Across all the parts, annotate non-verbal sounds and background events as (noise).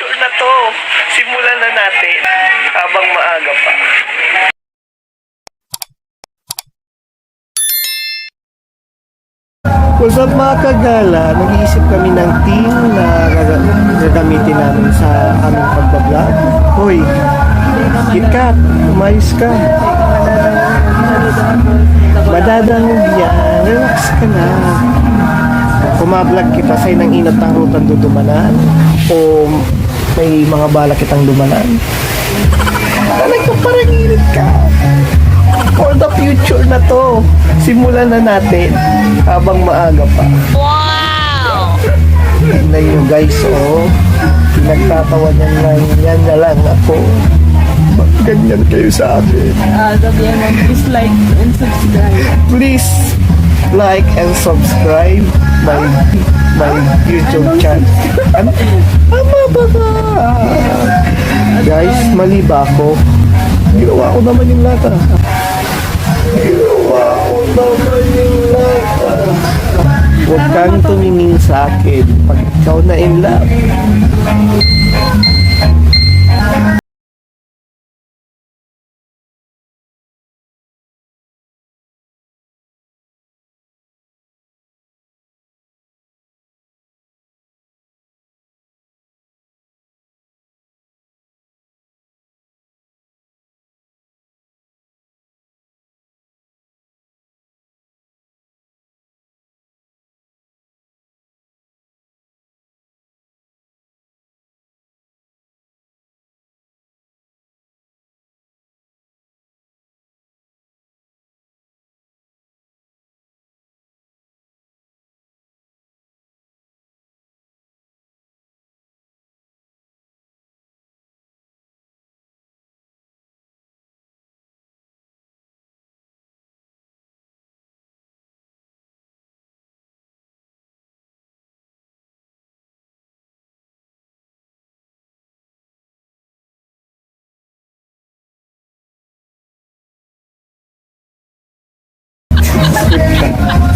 future na to. Simulan na natin habang maaga pa. What's up mga kagala? Nag-iisip kami ng team na gaga- gagamitin namin sa aming pagbablog. Hoy, KitKat, umayos ka. Madadangog yan. Relax ka na. Kumablog kita sa ng inat ng rutan dudumanan o may mga bala kitang dumanan. Talagang nagpaparangirit ka. For the future na to. Simulan na natin habang maaga pa. Wow! Tignan nyo guys, oh. Pinagtatawanan lang yan na lang ako. Ganyan kayo sa akin? uh, mo, please like and subscribe. Please like and subscribe my my YouTube channel. Ano? Tama ba? Guys, mali ba ako? Ginawa ko naman yung lahat. ah. Ginawa ko naman yung lahat. ah. Huwag kang tumingin sa akin pag ikaw na in love.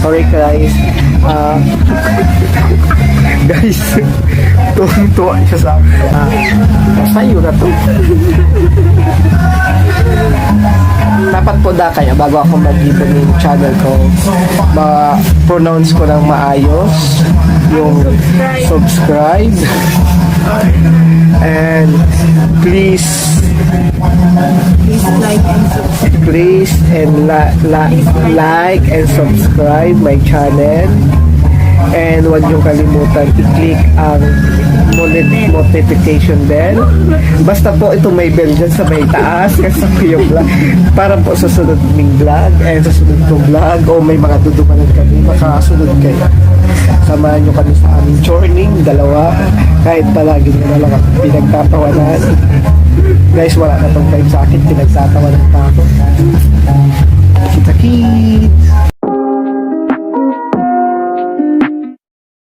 Sorry guys. Ah, guys, tuwang-tuwa siya sa akin. Ah, sa'yo na to. Dapat po da kaya bago ako mag-dito ng channel ko, ma-pronounce ko ng maayos yung subscribe. And please Please like and subscribe. Please and la- la- like and subscribe my channel and huwag niyong kalimutan i-click ang notification bell. Basta po ito may bell dyan sa may taas. (laughs) Kasi yung vlog. Para po sa sunod ming vlog and sa sunod kong vlog o may mga dudumanan kami makasunod kayo. Samahan nyo kami sa aming journey dalawa. Kahit palagi nyo na lang ako pinagtatawanan. Guys wala na tong time sa akin pinagtatawanan pa ako